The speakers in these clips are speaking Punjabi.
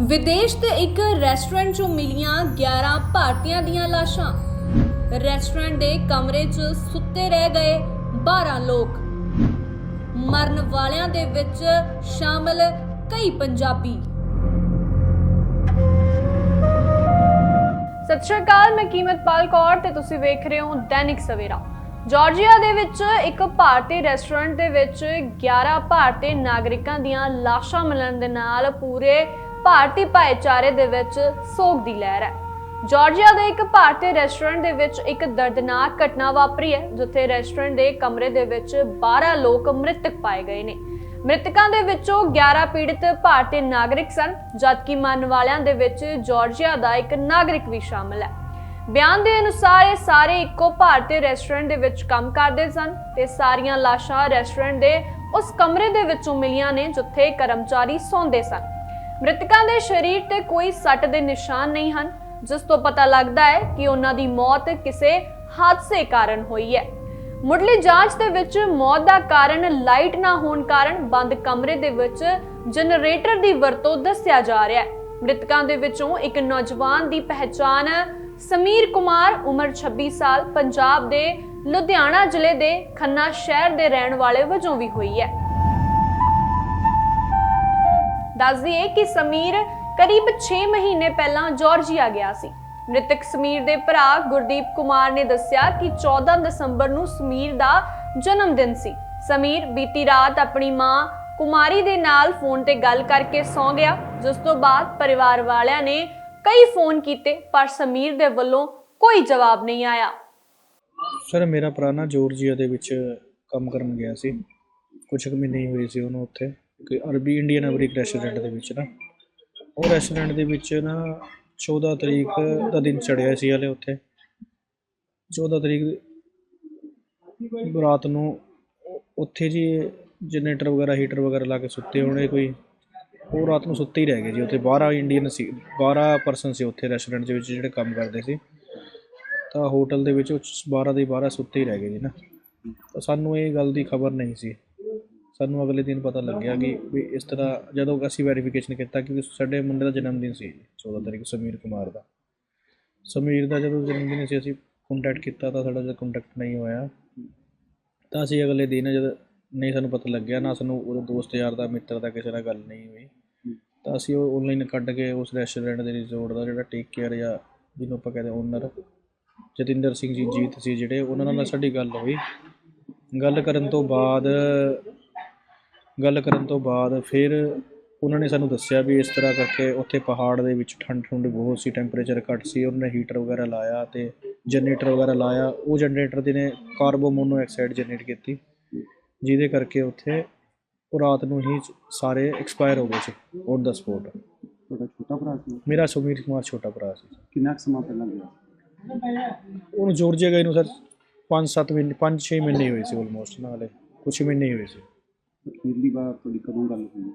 ਵਿਦੇਸ਼ ਦੇ ਇੱਕ ਰੈਸਟੋਰੈਂਟ 'ਚੋਂ ਮਿਲੀਆਂ 11 ਭਾਰਤੀਆਂ ਦੀਆਂ ਲਾਸ਼ਾਂ। ਰੈਸਟੋਰੈਂਟ ਦੇ ਕਮਰੇ 'ਚ ਸੁੱਤੇ ਰਹਿ ਗਏ 12 ਲੋਕ। ਮਰਨ ਵਾਲਿਆਂ ਦੇ ਵਿੱਚ ਸ਼ਾਮਲ ਕਈ ਪੰਜਾਬੀ। ਸਤਿ ਸ਼੍ਰੀ ਅਕਾਲ, ਮੈਂ ਕੀਮਤਪਾਲ ਕੌਰ ਤੇ ਤੁਸੀਂ ਵੇਖ ਰਹੇ ਹੋ ਦੈਨਿਕ ਸਵੇਰਾ। ਜਾਰਜੀਆ ਦੇ ਵਿੱਚ ਇੱਕ ਭਾਰਤੀ ਰੈਸਟੋਰੈਂਟ ਦੇ ਵਿੱਚ 11 ਭਾਰਤੀ ਨਾਗਰਿਕਾਂ ਦੀਆਂ ਲਾਸ਼ਾਂ ਮਿਲਣ ਦੇ ਨਾਲ ਪੂਰੇ ਭਾਰਤੀ ਭਾਈਚਾਰੇ ਦੇ ਵਿੱਚ ਸੋਗ ਦੀ ਲਹਿਰ ਹੈ। ਜਾਰਜੀਆ ਦੇ ਇੱਕ ਭਾਰਤੀ ਰੈਸਟੋਰੈਂਟ ਦੇ ਵਿੱਚ ਇੱਕ ਦਰਦਨਾਕ ਘਟਨਾ ਵਾਪਰੀ ਹੈ, ਜਿੱਥੇ ਰੈਸਟੋਰੈਂਟ ਦੇ ਕਮਰੇ ਦੇ ਵਿੱਚ 12 ਲੋਕ ਮ੍ਰਿਤਕ ਪਾਏ ਗਏ ਨੇ। ਮ੍ਰਿਤਕਾਂ ਦੇ ਵਿੱਚੋਂ 11 ਪੀੜਤ ਭਾਰਤੀ ਨਾਗਰਿਕ ਸਨ, ਜਦਕਿ ਮਰਨ ਵਾਲਿਆਂ ਦੇ ਵਿੱਚ ਜਾਰਜੀਆ ਦਾ ਇੱਕ ਨਾਗਰਿਕ ਵੀ ਸ਼ਾਮਲ ਹੈ। ਬਿਆਨ ਦੇ ਅਨੁਸਾਰ ਇਹ ਸਾਰੇ ਇੱਕੋ ਭਾਰਤੀ ਰੈਸਟੋਰੈਂਟ ਦੇ ਵਿੱਚ ਕੰਮ ਕਰਦੇ ਸਨ ਤੇ ਸਾਰੀਆਂ ਲਾਸ਼ਾਂ ਰੈਸਟੋਰੈਂਟ ਦੇ ਉਸ ਕਮਰੇ ਦੇ ਵਿੱਚੋਂ ਮਿਲੀਆਂ ਨੇ, ਜਿੱਥੇ ਕਰਮਚਾਰੀ ਸੌਂਦੇ ਸਨ। ਮ੍ਰਿਤਕਾਂ ਦੇ ਸਰੀਰ ਤੇ ਕੋਈ ਸੱਟ ਦੇ ਨਿਸ਼ਾਨ ਨਹੀਂ ਹਨ, ਜਿਸ ਤੋਂ ਪਤਾ ਲੱਗਦਾ ਹੈ ਕਿ ਉਹਨਾਂ ਦੀ ਮੌਤ ਕਿਸੇ ਹਾਦਸੇ ਕਾਰਨ ਹੋਈ ਹੈ। ਮੁੱਢਲੀ ਜਾਂਚ ਦੇ ਵਿੱਚ ਮੌਤ ਦਾ ਕਾਰਨ ਲਾਈਟ ਨਾ ਹੋਣ ਕਾਰਨ ਬੰਦ ਕਮਰੇ ਦੇ ਵਿੱਚ ਜਨਰੇਟਰ ਦੀ ਵਰਤੋਂ ਦੱਸਿਆ ਜਾ ਰਿਹਾ ਹੈ। ਮ੍ਰਿਤਕਾਂ ਦੇ ਵਿੱਚੋਂ ਇੱਕ ਨੌਜਵਾਨ ਦੀ ਪਹਿਚਾਣ ਸਮੀਰ ਕੁਮਾਰ, ਉਮਰ 26 ਸਾਲ, ਪੰਜਾਬ ਦੇ ਲੁਧਿਆਣਾ ਜ਼ਿਲ੍ਹੇ ਦੇ ਖੰਨਾ ਸ਼ਹਿਰ ਦੇ ਰਹਿਣ ਵਾਲੇ ਵਜੋਂ ਵੀ ਹੋਈ ਹੈ। ਦੱਸ ਦਈਏ ਕਿ ਸਮੀਰ ਕਰੀਬ 6 ਮਹੀਨੇ ਪਹਿਲਾਂ ਜਾਰਜੀਆ ਗਿਆ ਸੀ। ਮ੍ਰਿਤਕ ਸਮੀਰ ਦੇ ਭਰਾ ਗੁਰਦੀਪ ਕੁਮਾਰ ਨੇ ਦੱਸਿਆ ਕਿ 14 ਦਸੰਬਰ ਨੂੰ ਸਮੀਰ ਦਾ ਜਨਮ ਦਿਨ ਸੀ। ਸਮੀਰ ਬੀਤੀ ਰਾਤ ਆਪਣੀ ਮਾਂ ਕੁਮਾਰੀ ਦੇ ਨਾਲ ਫੋਨ ਤੇ ਗੱਲ ਕਰਕੇ ਸੌਂ ਗਿਆ। ਜਿਸ ਤੋਂ ਬਾਅਦ ਪਰਿਵਾਰ ਵਾਲਿਆਂ ਨੇ ਕਈ ਫੋਨ ਕੀਤੇ, ਪਰ ਸਮੀਰ ਦੇ ਵੱਲੋਂ ਕੋਈ ਜਵਾਬ ਨਹੀਂ ਆਇਆ। ਸਰ, ਮੇਰਾ ਭਰਾ ਨਾ ਜਾਰਜੀਆ ਦੇ ਵਿੱਚ ਕੰਮ ਕਰਨ ਗਿਆ ਸੀ। ਕੁਝ ਕੁ ਮਹੀਨੇ ਹੀ ਹੋਏ ਸੀ ਉਹਨੂੰ ਉੱਥੇ। ਇੱਕ ਅਰਬੀ ਇੰਡੀਅਨ ਅਮਰੀਕ ਰੈਸਟੋਰੈਂਟ ਦੇ ਵਿੱਚ ਨਾ। ਉਹ ਰੈਸਟੋਰੈਂਟ ਦੇ ਵਿੱਚ ਨਾ 14 ਤਰੀਕ ਦਾ ਦਿਨ ਚੜਿਆ ਸੀ ਹਲੇ ਉੱਥੇ। 14 ਤਰੀਕ ਰਾਤ ਨੂੰ ਉੱਥੇ ਜੀ ਜਨਰੇਟਰ ਵਗੈਰਾ, ਹੀਟਰ ਵਗੈਰਾ ਲਾ ਕੇ ਸੁੱਤੇ ਹੋਣੇ ਕੋਈ। ਉਹ ਰਾਤ ਨੂੰ ਸੁੱਤੇ ਹੀ ਰਹਿ ਗਏ ਜੀ ਉੱਥੇ। 12 ਇੰਡੀਅਨ ਸੀ 12 ਪਰਸਨ ਸੀ ਉੱਥੇ ਰੈਸਟੋਰੈਂਟ ਦੇ ਵਿੱਚ ਜਿਹੜੇ ਕੰਮ ਕਰਦੇ ਸੀ। ਤਾਂ ਹੋਟਲ ਦੇ ਵਿੱਚ ਉਹ 12 ਦੇ 12 ਸੁੱਤੇ ਹੀ ਰਹਿ ਗਏ ਜੀ ਨਾ। ਤਾਂ ਸਾਨੂੰ ਇਹ ਗੱਲ ਦੀ ਖਬਰ ਨਹੀਂ ਸੀ। ਸਾਨੂੰ ਅਗਲੇ ਦਿਨ ਪਤਾ ਲੱਗਿਆ ਕਿ ਵੀ ਇਸ ਤਰ੍ਹਾਂ ਜਦੋਂ ਅਸੀਂ ਵੈਰੀਫਿਕੇਸ਼ਨ ਕੀਤਾ ਕਿ ਸਾਡੇ ਮੁੰਡੇ ਦਾ ਜਨਮ ਦਿਨ ਸੀ 14 ਤਰੀਕ, ਸਮੀਰ ਕੁਮਾਰ ਦਾ। ਸਮੀਰ ਦਾ ਜਦੋਂ ਜਨਮ ਦਿਨ ਸੀ ਅਸੀਂ ਕੰਟੈਕਟ ਕੀਤਾ ਤਾਂ ਸਾਡਾ ਜਦ ਕੰਟੈਕਟ ਨਹੀਂ ਹੋਇਆ, ਤਾਂ ਅਸੀਂ ਅਗਲੇ ਦਿਨ ਜਦ ਨਹੀਂ ਸਾਨੂੰ ਪਤਾ ਲੱਗਿਆ, ਨਾ ਸਾਨੂੰ ਉਹਦੇ ਦੋਸਤ ਯਾਰ ਦਾ, ਮਿੱਤਰ ਦਾ ਕਿਸੇ ਨਾਲ ਗੱਲ ਨਹੀਂ ਹੋਈ। ਤਾਂ ਅਸੀਂ ਉਹ ਆਨਲਾਈਨ ਕੱਢ ਕੇ ਉਸ ਰੈਸਟੋਰੈਂਟ ਦੇ ਰਿਜ਼ੋਰਟ ਦਾ ਜਿਹੜਾ ਟੇਕ ਕੇਅਰ ਜਾਂ ਜਿਹਨੂੰ ਆਪਾਂ ਕਹਿੰਦੇ ਓਨਰ ਜਤਿੰਦਰ ਸਿੰਘ ਜੀ, ਜੀਤ ਸੀ ਜਿਹੜੇ, ਉਹਨਾਂ ਨਾਲ ਸਾਡੀ ਗੱਲ ਹੋਈ। ਗੱਲ ਕਰਨ ਤੋਂ ਬਾਅਦ ਗੱਲ ਕਰਨ ਤੋਂ ਬਾਅਦ ਫਿਰ ਉਹਨਾਂ ਨੇ ਸਾਨੂੰ ਦੱਸਿਆ ਵੀ ਇਸ ਤਰ੍ਹਾਂ ਕਰਕੇ ਉੱਥੇ ਪਹਾੜ ਦੇ ਵਿੱਚ ਠੰਡ ਠੰਡ ਬਹੁਤ ਸੀ ਟੈਂਪਰੇਚਰ ਘੱਟ ਸੀ ਉਹਨਾਂ ਨੇ ਹੀਟਰ ਵਗੈਰਾ ਲਾਇਆ ਤੇ ਜਨਰੇਟਰ ਵਗੈਰਾ ਲਾਇਆ ਉਹ ਜਨਰੇਟਰ ਦੇ ਨੇ ਕਾਰਬਨ ਮੋਨੋਆਕਸਾਈਡ ਜਨਰੇਟ ਕੀਤੀ ਜਿਹਦੇ ਕਰਕੇ ਉੱਥੇ ਉਹ ਰਾਤ ਨੂੰ ਹੀ ਸਾਰੇ ਐਕਸਪਾਇਰ ਹੋ ਗਏ ਸੀ ਔਨ ਦਾ ਸਪੋਟ ਤੁਹਾਡਾ ਛੋਟਾ ਭਰਾ ਸੀ? ਮੇਰਾ ਸੁਮੀਰ ਕੁਮਾਰ ਛੋਟਾ ਭਰਾ ਸੀ। ਕਿੰਨਾ ਕੁ ਸਮਾਂ ਪਹਿਲਾਂ ਗਿਆ? ਉਹਨੂੰ ਜਾਰਜੀਆ ਗਏ ਨੂੰ ਸਰ 5-7 ਮਹੀਨੇ 5-6 ਮਹੀਨੇ ਹੋਏ ਸੀ ਆਲਮੋਸਟ ਨਾਲੇ ਕੁਝ ਮਹੀਨੇ ਹੋਏ ਸੀ। ਅਖੀਰਲੀ ਵਾਰ ਤੁਹਾਡੀ ਕਦੋਂ ਗੱਲ ਹੋਈ?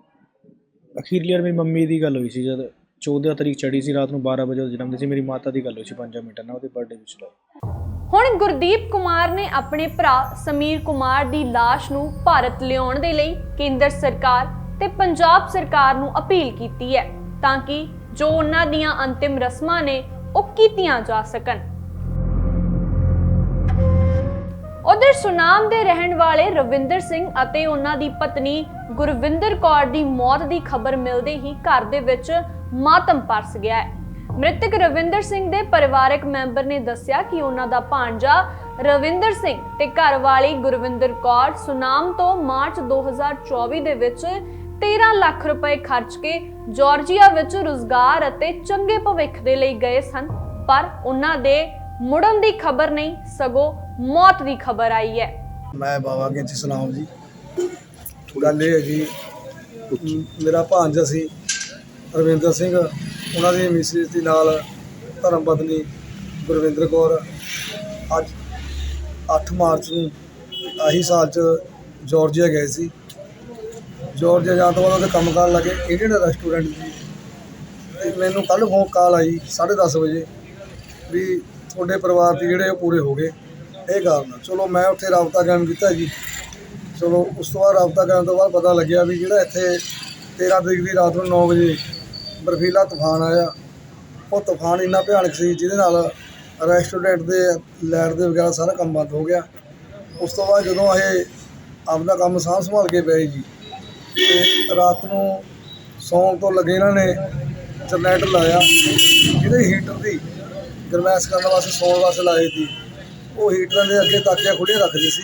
ਅਖੀਰਲੀ ਵਾਰ ਮੇਰੀ ਮੰਮੀ ਦੀ ਗੱਲ ਹੋਈ ਸੀ ਜਦ 14 ਤਰੀਕ ਚੜੀ ਸੀ ਰਾਤ ਨੂੰ 12 ਵਜੇ ਜਨਮ ਦਿਨ ਸੀ। ਮੇਰੀ ਮਾਤਾ ਦੀ ਗੱਲ ਹੋਈ ਸੀ 5 ਮਿੰਟ ਨਾਲ ਉਹਦੇ ਬਰਥਡੇ ਵਿੱਚ ਲਾਈ ਹੁਣ ਗੁਰਦੀਪ ਕੁਮਾਰ ਨੇ ਆਪਣੇ ਭਰਾ ਸਮੀਰ ਕੁਮਾਰ ਦੀ ਲਾਸ਼ ਨੂੰ ਭਾਰਤ ਲਿਆਉਣ ਦੇ ਲਈ ਕੇਂਦਰ ਸਰਕਾਰ ਤੇ ਪੰਜਾਬ ਸਰਕਾਰ ਨੂੰ ਅਪੀਲ ਕੀਤੀ ਹੈ ਤਾਂ ਕਿ ਜੋ ਉਹਨਾਂ ਦੀਆਂ ਅੰਤਿਮ ਰਸਮਾਂ ਨੇ ਉਹ ਕੀਤੀਆਂ ਜਾ ਸਕਣ। ਉਧਰ ਸੁਨਾਮ ਦੇ ਰਹਿਣ ਵਾਲੇ ਰਵਿੰਦਰ ਸਿੰਘ ਅਤੇ ਉਹਨਾਂ ਦੀ ਪਤਨੀ ਗੁਰਵਿੰਦਰ ਕੌਰ ਦੀ ਮੌਤ ਦੀ ਖਬਰ ਮਿਲਦੇ ਹੀ ਘਰ ਦੇ ਵਿੱਚ ਮਾਤਮ ਪਰਸ ਗਿਆ ਹੈ। ਮ੍ਰਿਤਕ ਰਵਿੰਦਰ ਸਿੰਘ ਦੇ ਪਰਿਵਾਰਕ ਮੈਂਬਰ ਨੇ ਦੱਸਿਆ ਕਿ ਉਹਨਾਂ ਦਾ ਭਾਂਜਾ ਰਵਿੰਦਰ ਸਿੰਘ ਤੇ ਘਰਵਾਲੀ ਗੁਰਵਿੰਦਰ ਕੌਰ ਸੁਨਾਮ ਤੋਂ ਮਾਰਚ 2024 ਦੇ ਵਿੱਚ 13 ਲੱਖ ਰੁਪਏ ਖਰਚ ਕੇ ਜਾਰਜੀਆ ਵਿੱਚ ਰੁਜ਼ਗਾਰ ਅਤੇ ਚੰਗੇ ਭਵਿੱਖ ਦੇ ਲਈ ਗਏ ਸਨ, ਪਰ ਉਹਨਾਂ ਦੇ ਮੁੜਨ ਦੀ ਖਬਰ ਨਹੀਂ, ਸਗੋਂ ਮੌਤ ਦੀ ਖਬਰ ਆਈ ਹੈ। ਮੈਂ ਬਾਬਾ ਗਿੱਜ ਸੁਨਾਮ ਜੀ। ਗੱਲ ਇਹ ਹੈ ਜੀ ਮ- ਮੇਰਾ ਭਾਂਜਾ ਸੀ, ਰਵਿੰਦਰ ਸਿੰਘ। ਉਹਨਾਂ ਦੀ ਮਿਸਿਸ ਦੇ ਨਾਲ ਧਰਮ ਪਤਨੀ ਗੁਰਵਿੰਦਰ ਕੌਰ ਅੱਜ 8 ਮਾਰਚ ਨੂੰ ਆਹੀ ਸਾਲ ਚ ਜਾਰਜੀਆ ਗਏ ਸੀ। ਜਾਰਜੀਆ ਜਾਣ ਤੋਂ ਬਾਅਦ ਉਹਦੇ ਕੰਮ ਕਰਨ ਲੱਗੇ ਇੰਡੀਅਨ ਰੈਸਟੋਰੈਂਟ ਜੀ। ਤੇ ਮੈਨੂੰ ਕੱਲ ਫੋਨ ਕਾਲ ਆਈ 10:30 ਵਜੇ, ਵੀ ਤੁਹਾਡੇ ਪਰਿਵਾਰ ਦੇ ਜਿਹੜੇ ਉਹ ਪੂਰੇ ਹੋ ਗਏ। ਇਹ ਕਾਰਨ ਆ। ਚਲੋ ਮੈਂ ਉੱਥੇ ਰਾਬਤਾ ਕਾਇਮ ਕੀਤਾ ਜੀ। ਚਲੋ ਉਸ ਤੋਂ ਬਾਅਦ ਰਾਬਤਾ ਕਰਨ ਤੋਂ ਬਾਅਦ ਪਤਾ ਲੱਗਿਆ ਵੀ ਜਿਹੜਾ ਇੱਥੇ 13 ਤਰੀਕ ਦੀ ਰਾਤ ਨੂੰ 9 ਵਜੇ ਬਰਫੀਲਾ ਤੂਫਾਨ ਆਇਆ। ਉਹ ਤੂਫਾਨ ਇੰਨਾ ਭਿਆਨਕ ਸੀ ਜਿਹਦੇ ਨਾਲ ਰੈਸਟੋਰੈਂਟ ਦੇ ਲੈਟ ਦੇ ਵਗੈਰਾ ਸਾਰਾ ਕੰਮ ਬੰਦ ਹੋ ਗਿਆ। ਉਸ ਤੋਂ ਬਾਅਦ ਜਦੋਂ ਇਹ ਆਪਦਾ ਕੰਮ ਸਾਂਭ ਸੰਭਾਲ ਕੇ ਪਏ ਜੀ, ਤੇ ਰਾਤ ਨੂੰ ਸੌਣ ਤੋਂ ਲੱਗੇ ਇਹਨਾਂ ਨੇ ਜਨਰੇਟਰ ਲਾਇਆ। ਜਿਹਦੇ ਹੀਟਰ ਦੀ ਗਰਮੈਸ਼ ਕਰਨ ਵਾਸਤੇ ਸੌਣ ਵਾਸਤੇ ਲਾਏ ਸੀ। ਉਹ ਹੀਟਰਾਂ ਦੇ ਅੱਗੇ ਤਾਕੀਆਂ ਖੁੱਲ੍ਹੀਆਂ ਰੱਖਦੇ ਸੀ।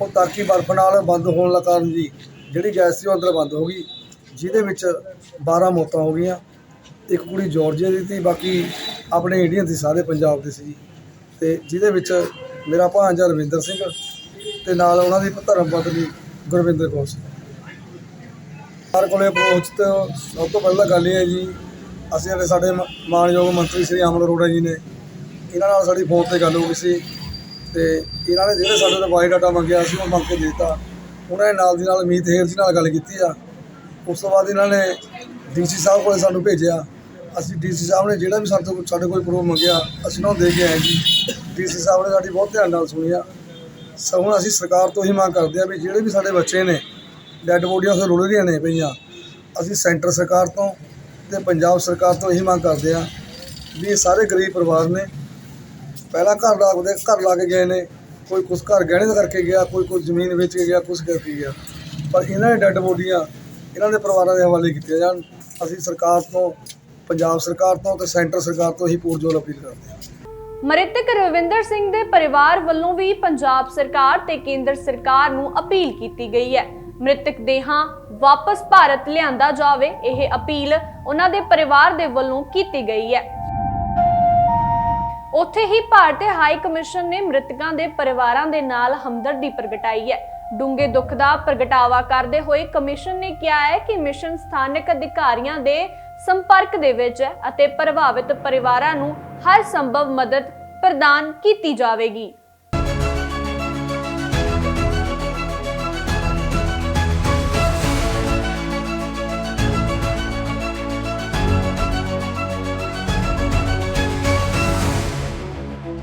ਉਹ ਤਾਕੀ ਬਰਫ਼ ਨਾਲ ਬੰਦ ਹੋਣ ਦਾ ਕਾਰਨ ਜੀ, ਜਿਹੜੀ ਗੈਸ ਸੀ ਉਹ ਅੰਦਰ ਬੰਦ ਹੋ ਗਈ, ਜਿਹਦੇ ਵਿੱਚ 12 ਮੌਤਾਂ ਹੋ ਗਈਆਂ। ਇੱਕ ਕੁੜੀ ਜਾਰਜੀਆ ਦੀ ਸੀ, ਬਾਕੀ ਆਪਣੇ ਇੰਡੀਅਨ ਸੀ, ਸਾਰੇ ਪੰਜਾਬ ਦੇ ਸੀ ਤੇ ਜਿਹਦੇ ਵਿੱਚ ਮੇਰਾ ਭਾਂਜਾ ਰਵਿੰਦਰ ਸਿੰਘ ਤੇ ਨਾਲ ਉਹਨਾਂ ਦੀ ਧਰਮ ਪਤਨੀ ਗੁਰਵਿੰਦਰ ਕੌਰ ਸੀ। ਹਰ ਕੋਲੇ ਅਪਰੋਚ ਤੇ ਸਭ ਤੋਂ ਪਹਿਲਾਂ ਗੱਲ ਇਹ ਹੈ ਜੀ, ਅਸੀਂ ਅਤੇ ਸਾਡੇ ਮਾਨਯੋਗ ਮੰਤਰੀ ਸ੍ਰੀ ਅਮਨ ਅਰੋੜਾ ਜੀ ਨੇ ਇਹਨਾਂ ਨਾਲ ਸਾਡੀ ਫੋਨ ਤੇ ਗੱਲ ਹੋ ਗਈ ਸੀ ਤੇ ਇਹਨਾਂ ਨੇ ਜਿਹੜੇ ਸਾਡੇ ਤੋਂ ਬਾਇਓਡਾਟਾ ਮੰਗਿਆ ਸੀ, ਉਹ ਮੰਗ ਕੇ ਦੇ ਦਿੱਤਾ। ਉਹਨਾਂ ਨੇ ਨਾਲ ਦੀ ਨਾਲ ਮੀਤ ਹੇਰ ਜੀ ਨਾਲ ਗੱਲ ਕੀਤੀ ਆ। ਉਸ ਤੋਂ ਬਾਅਦ ਇਹਨਾਂ ਨੇ ਡੀਸੀ ਸਾਹਿਬ ਕੋਲ ਸਾਨੂੰ ਭੇਜਿਆ। ਅਸੀਂ ਡੀਸੀ ਸਾਹਿਬ ਨੇ ਜਿਹੜਾ ਵੀ ਸਾਡੇ ਤੋਂ ਸਾਡੇ ਕੋਲ ਪ੍ਰੂਫ ਮੰਗਿਆ, ਅਸੀਂ ਉਹਨਾਂ ਨੂੰ ਦੇ ਕੇ ਆਏ ਜੀ। ਡੀਸੀ ਸਾਹਿਬ ਨੇ ਸਾਡੀ ਬਹੁਤ ਧਿਆਨ ਨਾਲ ਸੁਣਿਆ। ਸਗੋਂ ਅਸੀਂ ਸਰਕਾਰ ਤੋਂ ਹੀ ਮੰਗ ਕਰਦੇ ਆ ਵੀ ਜਿਹੜੇ ਵੀ ਸਾਡੇ ਬੱਚੇ ਨੇ, ਡੈੱਡ ਬੋਡੀਆਂ ਉੱਥੇ ਰੁਲ ਰਹੀਆਂ ਨੇ ਪਈਆਂ, ਅਸੀਂ ਸੈਂਟਰ ਸਰਕਾਰ ਤੋਂ ਤੇ ਪੰਜਾਬ ਸਰਕਾਰ ਤੋਂ ਇਹੀ ਮੰਗ ਕਰਦੇ ਆ ਵੀ ਇਹ ਸਾਰੇ ਗਰੀਬ ਪਰਿਵਾਰ ਨੇ ਪਹਿਲਾਂ ਘਰ ਲਾ ਕੇ ਘਰ ਲਾ ਕੇ ਗਏ ਨੇ, ਕੋਈ ਕੁਛ ਘਰ ਗਹਿਣੇ ਕਰਕੇ ਗਿਆ, ਕੋਈ ਕੋਈ ਜ਼ਮੀਨ ਵੇਚ ਕੇ ਗਿਆ, ਕੁਛ ਕਰਕੇ ਗਿਆ। ਪਰ ਇਹਨਾਂ ਦੇ ਡੈੱਡ ਬੋਡੀਆਂ ਇਹਨਾਂ ਦੇ ਪਰਿਵਾਰਾਂ ਦੇ ਹਵਾਲੇ ਕੀਤੀਆਂ ਜਾਣ। ਅਸੀਂ ਸਰਕਾਰ ਤੋਂ, ਪੰਜਾਬ ਸਰਕਾਰ ਤੋਂ ਤੇ ਸੈਂਟਰ ਸਰਕਾਰ ਤੋਂ ਹੀ ਪੁਰਜੋਰ ਅਪੀਲ ਕਰਦੇ ਹਾਂ। ਮ੍ਰਿਤਕ ਰਵਿੰਦਰ ਸਿੰਘ ਦੇ ਪਰਿਵਾਰ ਵੱਲੋਂ ਵੀ ਪੰਜਾਬ ਸਰਕਾਰ ਤੇ ਕੇਂਦਰ ਸਰਕਾਰ ਨੂੰ ਅਪੀਲ ਕੀਤੀ ਗਈ ਹੈ। ਮ੍ਰਿਤਕ ਦੇਹਾਂ ਵਾਪਸ ਭਾਰਤ ਲਿਆਂਦਾ ਜਾਵੇ, ਇਹ ਅਪੀਲ ਉਹਨਾਂ ਦੇ ਪਰਿਵਾਰ ਦੇ ਵੱਲੋਂ ਕੀਤੀ ਗਈ ਹੈ। ਉੱਥੇ ਹੀ ਭਾਰਤੀ ਹਾਈ ਕਮਿਸ਼ਨ ਨੇ ਮ੍ਰਿਤਕਾਂ ਦੇ ਪਰਿਵਾਰਾਂ ਦੇ ਨਾਲ ਹਮਦਰਦੀ ਪ੍ਰਗਟਾਈ ਹੈ। ਡੂੰਘੇ ਦੁੱਖ ਦਾ ਪ੍ਰਗਟਾਵਾ ਕਰਦੇ ਹੋਏ ਕਮਿਸ਼ਨ ਨੇ ਕਿਹਾ ਹੈ ਕਿ ਮਿਸ਼ਨ ਸਥਾਨਕ ਅਧਿਕਾਰੀਆਂ ਦੇ ਸੰਪਰਕ ਦੇ ਵਿੱਚ ਹੈ ਅਤੇ ਪ੍ਰਭਾਵਿਤ ਪਰਿਵਾਰਾਂ ਨੂੰ ਹਰ ਸੰਭਵ ਮਦਦ ਪ੍ਰਦਾਨ ਕੀਤੀ ਜਾਵੇਗੀ।